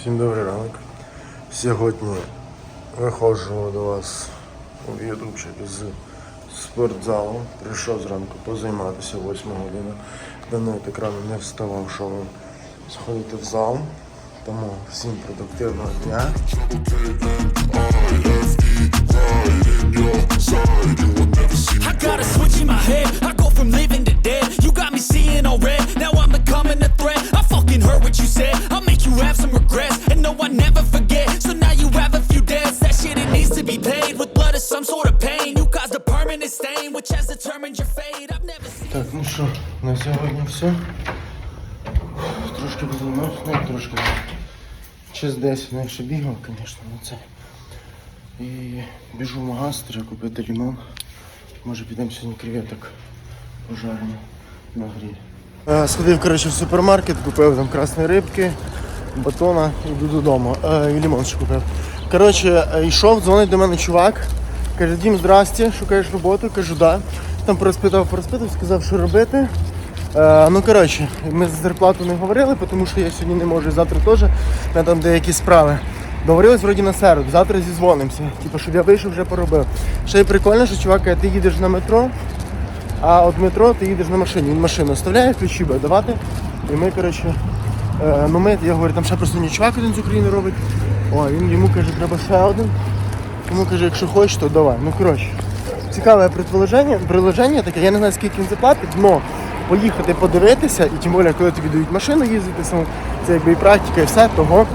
Всім добрий ранок. Сьогодні виходжу до вас у ютубчик з спортзалу. Прийшов зранку позайматися 8 година. Давно від екрану не вставав, що вам сходити в зал. Тому всім продуктивного дня. I got a switch in my head. Так, ну що, на сьогодні все. Трошки позаймався, ну трошки. Час 10, ну якщо бігав, звісно, на це. І біжу в магаз, треба купити лимон. Може підемо сьогодні креветок пожаримо на гриль. Е, Сходив, коротше, в супермаркет, купив там красні рибки, батона йду додому. Е, і лимон ще купив. Коротше, е, йшов, дзвонить до мене чувак. Каже, Дім, здрасте, шукаєш роботу? Кажу, да. Там порозпитав, порозпитав, сказав, що робити. Е, ну, коротше, ми за зарплату не говорили, тому що я сьогодні не можу, завтра теж. Мене там деякі справи. Договорились вроді на середу, завтра зізвонимося. Типу, щоб я вийшов, вже поробив. Ще й прикольно, що чувак, каже, ти їдеш на метро, а от метро ти їдеш на машині. Він машину оставляє, ключі буде давати. І ми, коротше, е, ну ми, я говорю, там ще просто мені чувак один з України робить. О, він йому каже, треба ще один. Тому каже, якщо хочеш, то давай. Ну коротше. Цікаве приложення, приложення таке, я не знаю, скільки він заплатить, але поїхати подивитися, і тим більше, коли тобі дають машину їздити, саме, це якби і практика, і все, того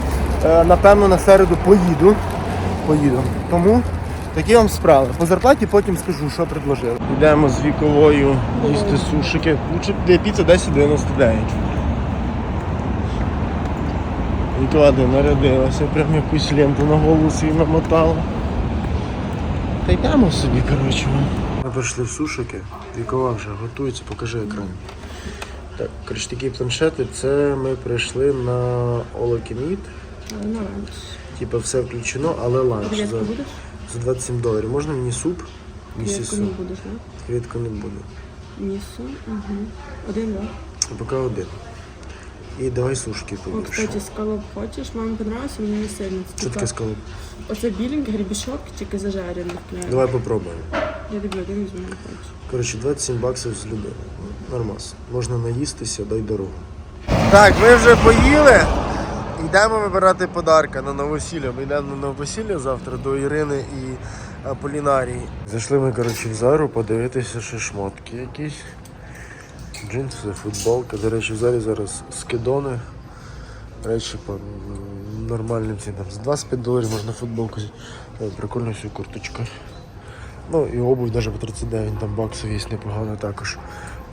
е, напевно на середу поїду. Поїду. Тому такі вам справи. По зарплаті потім скажу, що предложили. Йдемо з віковою їсти сушики. Лучше де піца 10,99. Вікова де нарядилася, прям якусь ленту на голову свій намотала. Та йдемо собі, коротше. Ми прийшли в сушики, вікова вже готується, покажи екран. Так, коротше, такі планшети, це ми прийшли на You На ланч. Типа все включено, але ланч за, за 27 доларів. Можна мені суп? Місі Креветку суп. не будеш? Квітку не буде. Місо. Угу. Один, да? Поки один. І давай сушки О, побільше. кстати, скалоп хочеш? Мамі понравився, мені не сильно. Це Що таке типа- скалоп? Оце біленький грібішок, тільки зажарений. вкляє. Давай попробуємо. Я люблю, один візьму, не хочу. Коротше, 27 баксів з людини. Нормас. Можна наїстися, дай дорогу. Так, ми вже поїли. Йдемо вибирати подарка на новосілля. Ми йдемо на новосілля завтра до Ірини і Аполінарії. Зайшли ми, коротше, в Зару подивитися, що шмотки якісь. Джинси, футболка. До речі, в залі зараз скидони. Речі по нормальним цінам. За 25 доларів можна футболку. взяти. Ой, Прикольна всю курточка. Ну і обувь навіть по 39 там баксів є непогано також.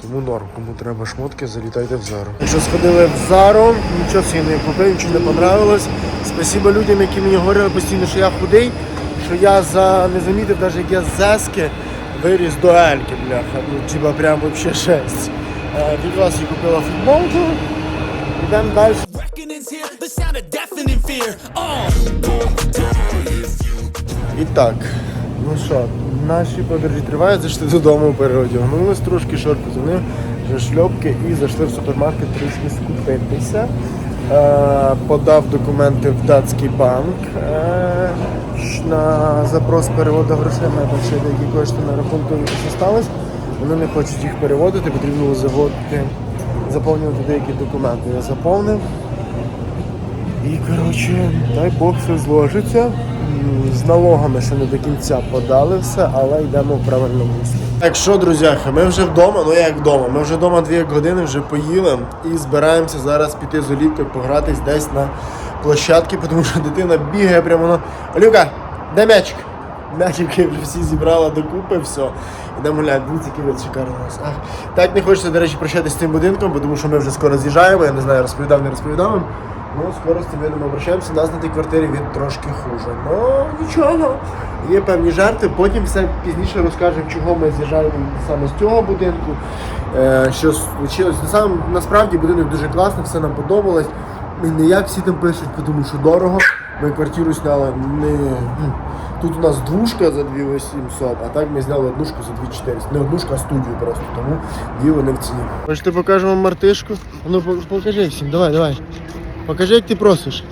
Тому норм, кому треба шмотки, залітайте в Зару. Якщо сходили в Зару, нічого собі не купив, нічого не понравилось. Спасибо людям, які мені говорили постійно, що я худий, що я за не замітив, навіть як я з Зески виріс до Ельки, бляха. Ну, типа прям вообще шесть. Е, Від вас я купила футболку. Йдемо далі. І так, ну що, наші подорожі тривають, зайшли додому, переодягнулись трошки, шорти взяли, вже шльопки і зайшли в супермаркет трішки скупитися. Е, подав документи в датський банк е, на запрос переводу грошей, там ще деякі кошти на рахунку залишились. Вони не хочуть їх переводити, потрібно було заводити, заповнювати деякі документи. Я заповнив. І коротше, дай Бог все зложиться. З налогами ще не до кінця подали все, але йдемо в правильному руслі. Так що, друзяхи, ми вже вдома, ну як вдома. Ми вже вдома дві години вже поїли і збираємося зараз піти з Олівкою погратись десь на площадці, тому що дитина бігає прямо на. Олівка, де м'ячик? М'ячики всі зібрала докупи, все. Йдемо гуляти, дивіться, який вид шикарний нас. Так не хочеться, до речі, прощатися з цим будинком, бо тому що ми вже скоро з'їжджаємо, я не знаю, розповідав, не розповідав вам. Ну, скоро з цим видом обращаємося, нас на тій квартирі він трошки хуже. Ну, нічого. Є певні жарти, потім все пізніше розкажемо, чого ми з'їжджаємо саме з цього будинку. Е, що случилось. Сам, насправді будинок дуже класний, все нам подобалось. І не як всі там пишуть, тому що дорого. Ми квартиру зняли не. Тут у нас двушка за 2800, а так ми зняли однушку за 2400. Не однушка, а студію просто, тому дві вони в ціні. Хочете покажемо мартишку? Ну покажи всім, давай, давай. Покажи, як ти просиш.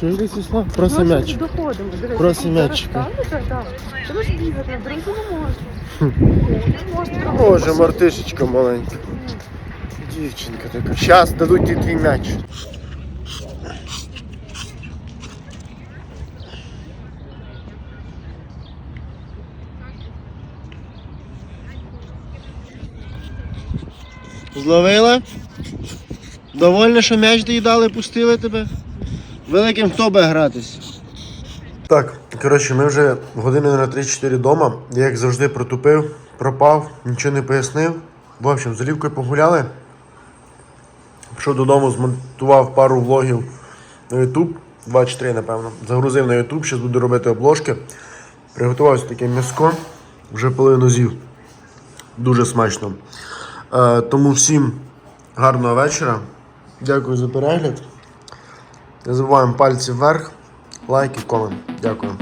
Чуєш Вячеслав? Проси м'яч. Проси м'ячика. Ти можеш бігати, не можна. Не. Боже, мартишечка маленька. Дівчинка така. Щас дадуть тобі твій м'яч. Зловила? Довольно, що м'яч доїдали, пустили тебе? Великим хто би гратись? Так, коротше, ми вже години на 3-4 вдома. Я як завжди протупив, пропав, нічого не пояснив. В общем, з Олівкою погуляли. Пішов додому, змонтував пару влогів на YouTube, 2-3, напевно. Загрузив на YouTube, зараз буду робити обложки. Приготувався таке м'яско, вже половину з'їв. Дуже смачно. Е, тому всім гарного вечора. Дякую за перегляд. Не забуваємо пальці вверх, лайк і комент. Дякую.